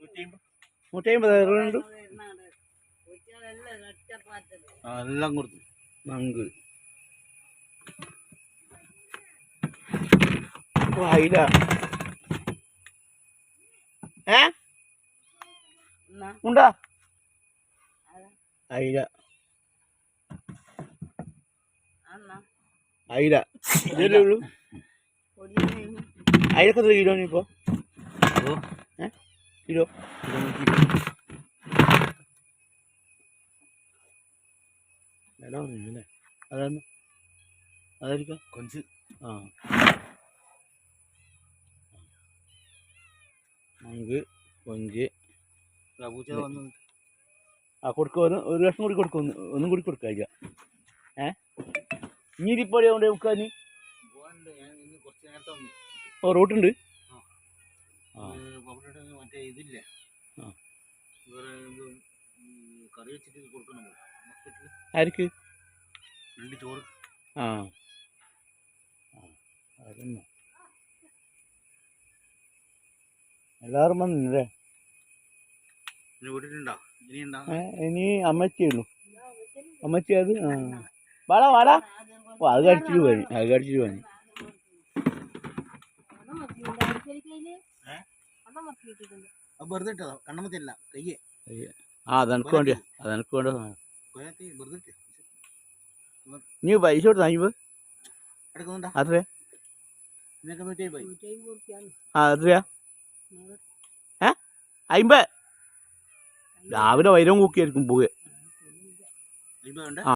നൂറ്റി അമ്പത് എല്ലാം കൊടുത്തു. മങ്ക്. അയില ഏ? ഉണ്ടാ? അയില അയില ഇതല്ലേ ഉള്ളൂ. അയിലക്ക് എത്ര കിലോ വില പറഞ്ഞു അല്ലേ അതാണ്. അതായിരിക്കാം? കൊഞ്ച്. ആ. മങ്ക് കൊഞ്ച്. ആ കൊടുക്കുക ഒരു ഒരു ലക്ഷം കൂടി കൊടുക്കും. ഒന്ന് ഒന്നും കൂടി കൊടുക്കുക ഏ? ഇനി ഇതിപ്പോഴേ കൊണ്ട് വെക്കാൻ നീ ഓ റൂട്ടുണ്ട്. അവിടെ മറ്റേ ഇതില്ലേ? ആ. വേറെ കറി വെച്ചിട്ട് കൊടുക്കണം ആർക്ക്? രണ്ട് ചോറ്. ആ. എല്ലാവരും വന്നില്ലേ? ഇനി അമ്മച്ചിയുള്ളൂ അമ്മച്ചി അത് ആ. വാടാ വാടാ. ഓ അത് കടിച്ചിട്ട് പോയി. അത് കടിച്ചിട്ട് പോയി. വെറുതെ ഇട്ടതോ. കണ്ണമത്തില്ല കയ്യേ. ആ അതെനക്ക് വേണ്ടിയാ. അതെനക്ക് വേണ്ട കൊയത്തി വെറുതെ നീ പൈസ കൊടുത്താ? അത്രയാ? ആ എത്രയാ ഏ? അയിമ്പത്? രാവിലെ വൈരം കൂക്കിയായിരിക്കും പോകെ. ഉണ്ട്